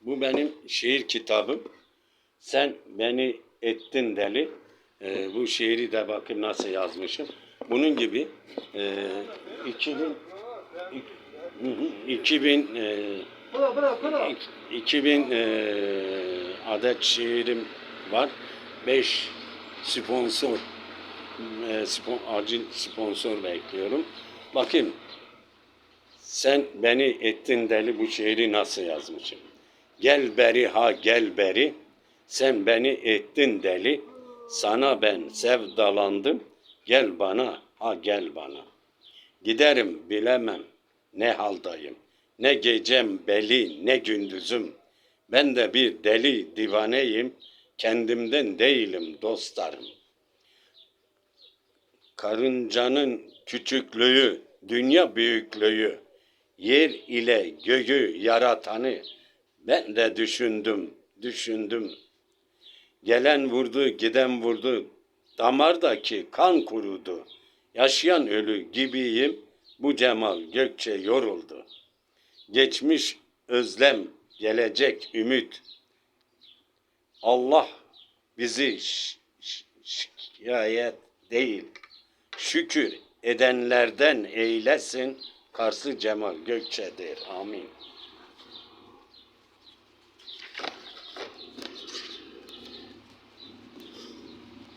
Bu benim şiir kitabım. Sen beni ettin deli. Ee, bu şiiri de bakın nasıl yazmışım. Bunun gibi e, 2000 Hı hı, 2000 e, 2000 e, adet şiirim var. 5 sponsor e, spon, acil sponsor bekliyorum. Bakın sen beni ettin deli bu şiiri nasıl yazmışım. Gel beri ha gel beri sen beni ettin deli sana ben sevdalandım gel bana ha gel bana. Giderim bilemem ne haldayım. Ne gecem beli ne gündüzüm. Ben de bir deli divaneyim. Kendimden değilim dostlarım. Karıncanın küçüklüğü, dünya büyüklüğü, yer ile göğü yaratanı ben de düşündüm, düşündüm. Gelen vurdu, giden vurdu, damardaki kan kurudu. Yaşayan ölü gibiyim, bu cemal gökçe yoruldu. Geçmiş özlem, gelecek ümit. Allah bizi şikayet değil, şükür edenlerden eylesin. Karşı Cemal Gökçe'dir. Amin.